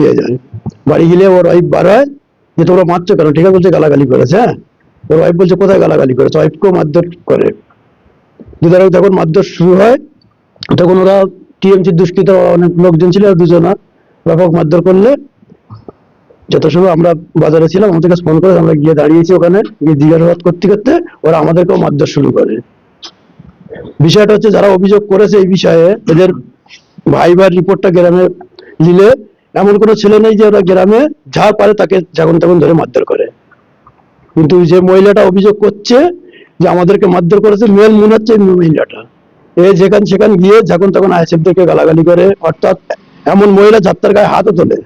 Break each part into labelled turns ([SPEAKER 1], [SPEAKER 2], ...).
[SPEAKER 1] নিয়ে যায়। বাড়ি গেলে ওর ওয়াইফ বার হয় যে, তোমরা মারছো কেন? ঠিক আছে বলছে গালাগালি করেছে হ্যাঁ? ওর ওয়াইফ বলছে, কোথায় গালাগালি করেছে? ওয়াইফকেও মারধর করে। দুধারে যখন মারধর শুরু হয়, তখন ওরা টিএমসির দুষ্কৃত অনেক লোকজন ছিল, দুজনা ব্যাপক মারধর করলে যত সময় আমরা বাজারে ছিলাম, আমাদের কাছে ফোন করে আমরা গিয়ে দাঁড়িয়েছি ওখানে, গিয়ে জিজ্ঞাসাবাদ করতে করতে ওরা আমাদেরকেও মারধর শুরু করে। বিষয়টা হচ্ছে, যারা অভিযোগ করেছে এই বিষয়ে, এদের ভাইবার রিপোর্টটা গ্রামে নিলে এমন কোনো ছেলে নেই যে ওরা গ্রামে যা পারে তাকে যখন তখন ধরে মারধর করে। কিন্তু যে মহিলাটা অভিযোগ করছে যে আমাদেরকে মারধর করেছে, মেল মনে হচ্ছে মহিলাটা। এ যেখান সেখান গিয়ে যখন তখন আইএসএফ থেকে গালাগালি করে, অর্থাৎ এমন মহিলা যাত্রার গায়ে হাতও তোলে।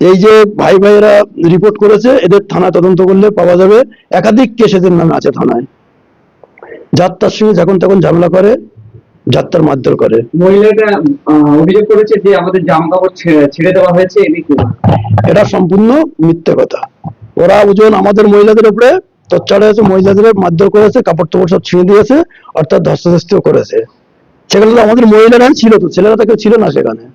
[SPEAKER 1] এই যে ভাই ভাইয়েরা রিপোর্ট করেছে, এদের থানা তদন্ত করলে পাওয়া যাবে। একাধিক কেস এদের নামে আছে থানায়। যাত্রার সঙ্গে যখন তখন ঝামেলা করে যাত্রার মারধর করে।
[SPEAKER 2] মহিলাটা অভিযোগ করেছে যে আমাদের জামা কাপড় ছেড়ে- দেওয়া হয়েছে
[SPEAKER 1] এটা সম্পূর্ণ মিথ্যে কথা। ওরা ওজন আমাদের মহিলাদের উপরে তচ্চাড়া হয়েছে মহিলাদের মারধর করেছে কাপড় টাপড় সব ছিঁড়ে দিয়েছে অর্থাৎ ধস্তাধস্তিও করেছে। সেখানে তো আমাদের মহিলারা ছিল তো ছেলেরা তো কেউ ছিল না সেখানে।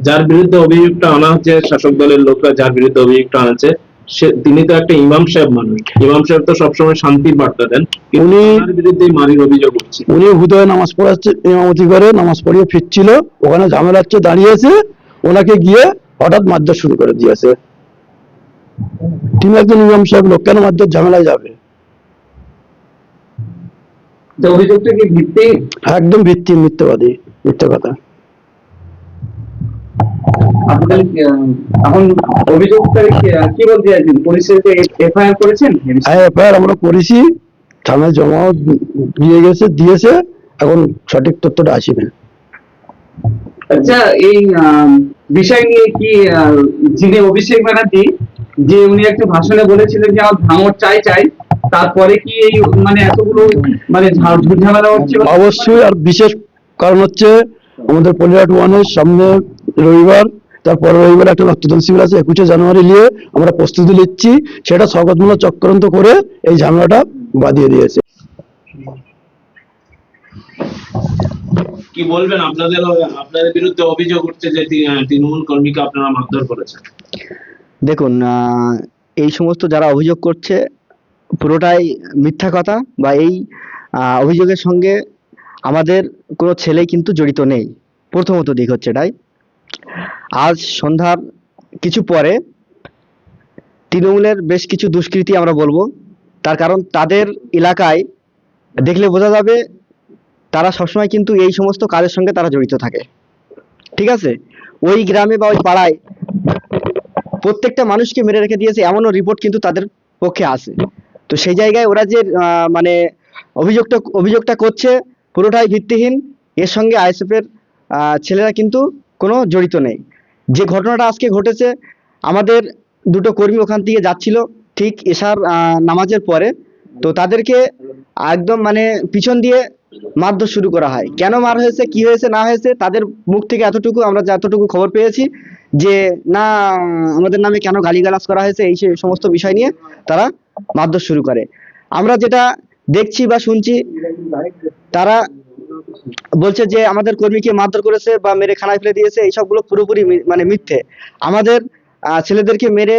[SPEAKER 3] যার বিরুদ্ধে অভিযোগটা আনা হচ্ছে শাসক দলের লোকরা যার বিরুদ্ধে অভিযোগটা আনছে সে তিনি তো একটা ইমাম সাহেব মানুষ। ইমাম সাহেব তো সবসময় শান্তির বার্তা দেন।
[SPEAKER 1] উনি-
[SPEAKER 3] বিরুদ্ধে মারির অভিযোগ হচ্ছে
[SPEAKER 1] উনি হুদয় নামাজ পড়াচ্ছে ইমামতি করে নামাজ পড়িয়ে ফিরছিল। ওখানে ঝামেলা হচ্ছে দাঁড়িয়েছে। ওনাকে গিয়ে হঠাৎ মারধর শুরু করে দিয়েছে। তিনি একজন ইমাম সাহেব লোক কেন মারধর? ঝামেলায় যাবে।
[SPEAKER 2] অভিযোগটা কি ভিত্তি
[SPEAKER 1] একদম ভিত্তি মিথ্যাবাদী মিথ্যে কথা।
[SPEAKER 2] আপনাদের এখন অভিযোগটা কি বলতে চাইছেন? পুলিশের এফআইআর করেছেন?
[SPEAKER 1] হ্যাঁ এফআইআর আমরা করেছি। থানায় জমাও দিয়ে গেছে দিয়েছে। এখন সঠিক তথ্যটা আসেনি
[SPEAKER 2] আচ্ছা এই বিষয় নিয়ে কি যিনি অভিষেক ব্যানার্জি যে উনি একটা ভাষণে বলেছিলেন যে আমার ভাঙর চাই চাই। তারপরে কি এই মানে এতগুলো মানে ঝামেলা হচ্ছে
[SPEAKER 1] অবশ্যই আর বিশেষ কারণ হচ্ছে আমাদের পলিহাট ওয়ানের সামনে রবিবার তারপর রবিবার একটা রক্তদান শিবির আছে একুশে জানুয়ারি নিয়ে আমরা প্রস্তুতি নিচ্ছি। সেটা স্বগতমূলক চক্রান্ত করে এই ঝামেলাটা বাঁধিয়ে দিয়েছে।
[SPEAKER 3] কি বলবেন? আপনাদের আপনাদের বিরুদ্ধে অভিযোগ উঠছে যে তৃণমূল কর্মীকে আপনারা মারধর করেছেন।
[SPEAKER 4] দেখুন এই সমস্ত যারা অভিযোগ করছে পুরোটাই মিথ্যা কথা বা এই অভিযোগের সঙ্গে আমাদের কোনো ছেলে কিন্তু জড়িত নেই। প্রথমত দিক হচ্ছে এটাই। আজ সন্ধ্যার কিছু পরে তৃণমূলের বেশ কিছু দুষ্কৃতী আমরা বলব। তার কারণ তাদের এলাকায় দেখলে বোঝা যাবে তারা সবসময় কিন্তু এই সমস্ত কাজের সঙ্গে তারা জড়িত থাকে। ঠিক আছে? ওই গ্রামে বা ওই পাড়ায় প্রত্যেকটা মানুষকে মেরে রেখে দিয়েছে এমনও রিপোর্ট কিন্তু তাদের পক্ষে আছে। তো সেই জায়গায় ওরা যে মানে অভিযোগটা অভিযোগটা করছে পুরোটাই ভিত্তিহীন। এর সঙ্গে আইএসএফ এর ছেলেরা কিন্তু কোনো জড়িত নেই। যে ঘটনাটা আজকে ঘটেছে, আমাদের দুটো কর্মী ওখান থেকে যাচ্ছিল ঠিক এশার নামাজের পরে। তো তাদেরকে একদম মানে পিছন দিয়ে মারধর শুরু করা হয়। কেন মার হয়েছে, কি হয়েছে, না হয়েছে, তাদের মুখ থেকে এতটুকু, আমরা যতটুকু খবর পেয়েছি যে, না, আমাদের নামে কেন গালিগালাজ করা হয়েছে এই সমস্ত বিষয় নিয়ে তারা মারধর শুরু করে। আমরা যেটা দেখছি বা শুনছি, তারা বলছে যে আমাদের কর্মীকে মারধর করেছে বা মেরে খানায় ফেলে দিয়েছে এই সবগুলো পুরোপুরি মানে মিথ্যে। আমাদের ছেলেদেরকে মেরে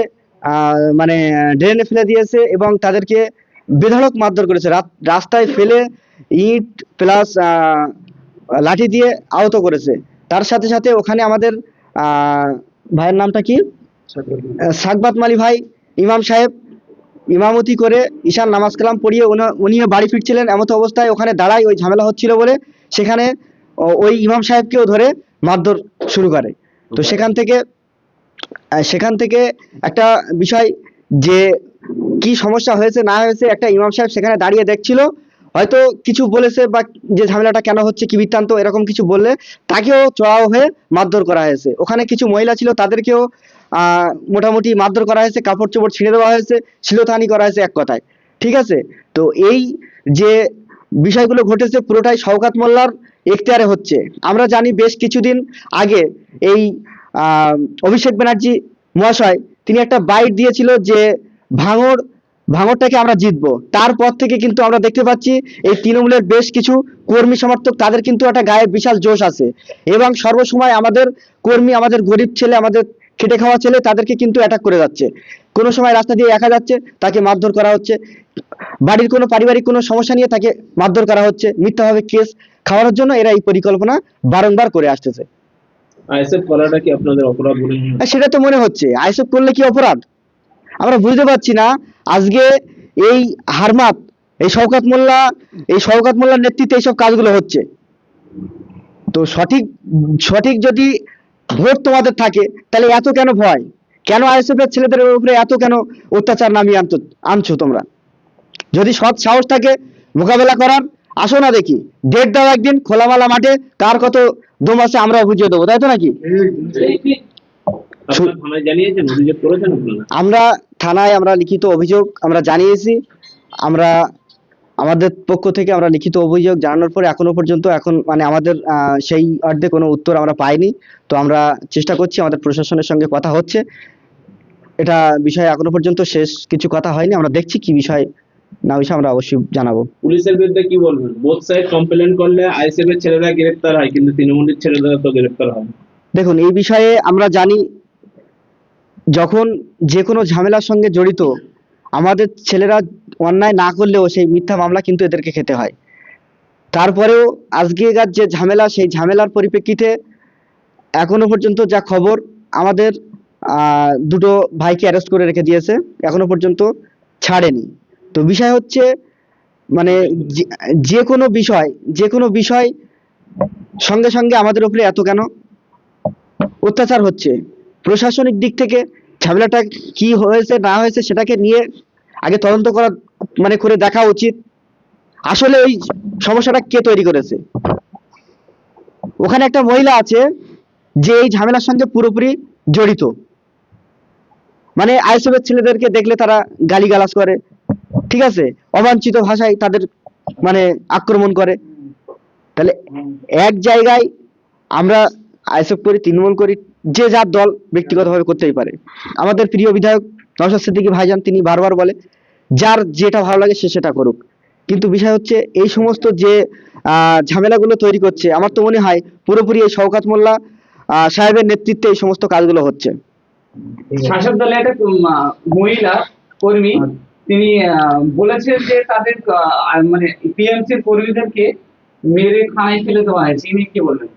[SPEAKER 4] মানে ড্রেনে ফেলে দিয়েছে এবং তাদেরকে বেধড়ক মারধর করেছে। রাস্তায় ফেলে ইট প্লাস লাঠি দিয়ে আহত করেছে। তার সাথে সাথে ওখানে আমাদের আহ, ভাইয়ের নামটা কি? সাকবাত মালি ভাই ইমাম সাহেব ইমামতি করে ঈশান নামাজ কালাম পড়িয়ে উনি- উনিও বাড়ি ফিরছিলেন এমত অবস্থায় ওখানে দাঁড়ায় ওই ঝামেলা হচ্ছিল বলে সেখানে ওই ইমাম সাহেবকেও ধরে মারধর শুরু করে। তো সেখান থেকে সেখান থেকে একটা বিষয় যে কি সমস্যা হয়েছে না হয়েছে একটা ইমাম সাহেব সেখানে দাঁড়িয়ে দেখছিল হয়তো কিছু বলেছে বা যে ঝামেলাটা কেন হচ্ছে কি বৃত্তান্ত এরকম কিছু বললে তাকেও চড়াও হয়ে মারধর করা হয়েছে। ওখানে কিছু মহিলা ছিল তাদেরকেও মোটামুটি মারধর করা হয়েছে কাপড় চোপড় ছিঁড়ে দেওয়া হয়েছে, শিলতানি করা হয়েছে এক কথায়। ঠিক আছে? তো এই যে বিষয়গুলো ঘটেছে, পুরোটাই শওকাত মোল্লার এখতিয়ারে হচ্ছে। আমরা জানি বেশ কিছুদিন আগে এই অভিষেক ব্যানার্জি মহাশয়, তিনি একটা বাইট দিয়েছিল যে ভাঙর ভাঙরটাকে আমরা জিতবো। তারপর থেকে কিন্তু আমরা দেখতে পাচ্ছি এই তৃণমূলের বেশ কিছু কর্মী সমর্থক, তাদের কিন্তু একটা গায়ে বিশাল জোশ আছে। এবং সর্বসময় আমাদের কর্মী, আমাদের গরিব ছেলে, আমাদের খেটে খাওয়া ছেলে তাদেরকে কিন্তু অ্যাটাক করে যাচ্ছে। কোনো সময় রাস্তা দিয়ে একা যাচ্ছে তাকে মারধর করা হচ্ছে। বাড়ির কোনো পারিবারিক কোনো সমস্যা নিয়ে তাকে মারধর করা হচ্ছে। মিথ্যাভাবে কেস খাওয়ানোর জন্য এরা এই পরিকল্পনা বারংবার করে আসতেছে।
[SPEAKER 3] আইএসএফ করাটা কি আপনাদের অপরাধ বলে?
[SPEAKER 4] সেটা তো মনে হচ্ছে। আইসব করলে কি অপরাধ? আমরা বুঝতে পারছি না। আজকে এই হারমাত এই শওকাত মোল্লা এই শওকাত মোল্লার নেতৃত্বে এইসব কাজগুলো হচ্ছে। তো সঠিক সঠিক যদি ভোট তোমাদের থাকে তাহলে এত কেন ভয়? কেন আইএসএফ এর ছেলেদের উপরে এত কেন অত্যাচার নামিয়ে আনতো আনছো তোমরা? যদি সৎ সাহস থাকে মোকাবেলা করার আসো না দেখি। ডেট দাও একদিন খোলামালা মাঠে কার কত দম আছে আমরা বুঝিয়ে দেবো তাই তো নাকি? আমরা থানায় আমরা লিখিত অভিযোগ আমরা জানিয়েছি আমরা আমাদের পক্ষ থেকে আমরা লিখিত অভিযোগ জানানোর পরে এখনও পর্যন্ত এখন মানে আমাদের আহ, সেই অর্ধে কোনো উত্তর আমরা পাইনি। তো আমরা চেষ্টা করছি আমাদের প্রশাসনের সঙ্গে কথা হচ্ছে। এটা বিষয়ে এখনও পর্যন্ত শেষ কিছু কথা হয়নি। আমরা দেখছি কি বিষয় না বিষয় আমরা অবশ্যই জানাব।
[SPEAKER 3] পুলিশের বিরুদ্ধে কি বলবেন? বোথ সাইড কমপ্লেন করলে আইএসএফ এর ছেলেরা গ্রেফতার হয় কিন্তু তৃণমূলের ছেলেরা তো গ্রেফতার হয়
[SPEAKER 4] দেখুন এই বিষয়ে আমরা জানি যখন যে কোনো ঝামেলার সঙ্গে জড়িত আমাদের ছেলেরা অন্যায় না করলেও সেই মিথ্যা মামলা কিন্তু এদেরকে খেতে হয়। তারপরেও আজকেকার যে ঝামেলা, সেই ঝামেলার পরিপ্রেক্ষিতে এখনও পর্যন্ত যা খবর আমাদের দুটো ভাইকে অ্যারেস্ট করে রেখে দিয়েছে, এখনও পর্যন্ত ছাড়েনি। তো বিষয় হচ্ছে মানে যে কোনো বিষয়, যে কোনো বিষয় সঙ্গে সঙ্গে আমাদের উপরে এত কেন অত্যাচার হচ্ছে? প্রশাসনিক দিক থেকে ঝামেলাটা কি হয়েছে, না হয়েছে সেটাকে নিয়ে আগে তদন্ত করা মানে করে দেখা উচিত। আসলে এই সমস্যাটা কে তৈরি করেছে? ওখানে একটা মহিলা আছে, যে এই ঝামেলার সঙ্গে পুরোপুরি জড়িত। মানে আইসবের ছেলেদেরকে দেখলে তারা গালিগালাজ করে, ঠিক আছে? অবাঞ্ছিত ভাষায় তাদের মানে আক্রমণ করে। তাহলে এক জায়গায় আমরা আইসব করি, তৃণমূল করি যে যার দল ব্যক্তিগতভাবে করতেই পারে। আমাদের প্রিয় বিধায়ক নওশাদ সিদ্দিকী ভাইজান তিনি বারবার বলে যার যেটা ভালো লাগে সে সেটা করুক। কিন্তু বিষয় হচ্ছে এই সমস্ত যে আহ, ঝামেলাগুলো তৈরি করছে আমার তো মনে হয় পুরোপুরি এই শওকাত মোল্লা আহ, সাহেবের নেতৃত্বে এই সমস্ত কাজগুলো হচ্ছে।
[SPEAKER 2] শাসক দলের একটা মহিলা কর্মী তিনি আহ, বলেছেন যে তাদের মানে টিএমসির কর্মীদেরকে মেরে খানায় ফেলে দেওয়া হয়েছে। ইনি কি বলবেন?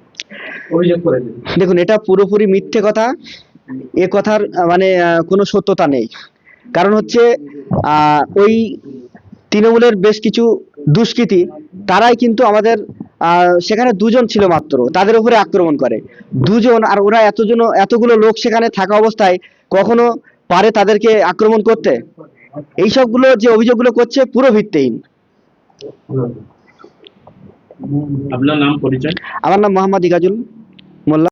[SPEAKER 4] দেখুন এটা পুরোপুরি মিথ্যে কথা। এ কথার মানে কোনো সত্যতা নেই। কারণ হচ্ছে আহ, ওই তৃণমূলের বেশ কিছু দুষ্কৃতী তারাই কিন্তু আমাদের আহ, সেখানে দুজন ছিল মাত্র তাদের উপরে আক্রমণ করে। দুজন আর ওরা এতজন এতগুলো লোক সেখানে থাকা অবস্থায় কখনো পারে তাদেরকে আক্রমণ করতে? এই সবগুলো যে অভিযোগগুলো করছে পুরো ভিত্তিহীন।
[SPEAKER 3] আপনার নাম পরিচয়?
[SPEAKER 4] আমার নাম মোহাম্মদ ইগাজুল মোল্লা।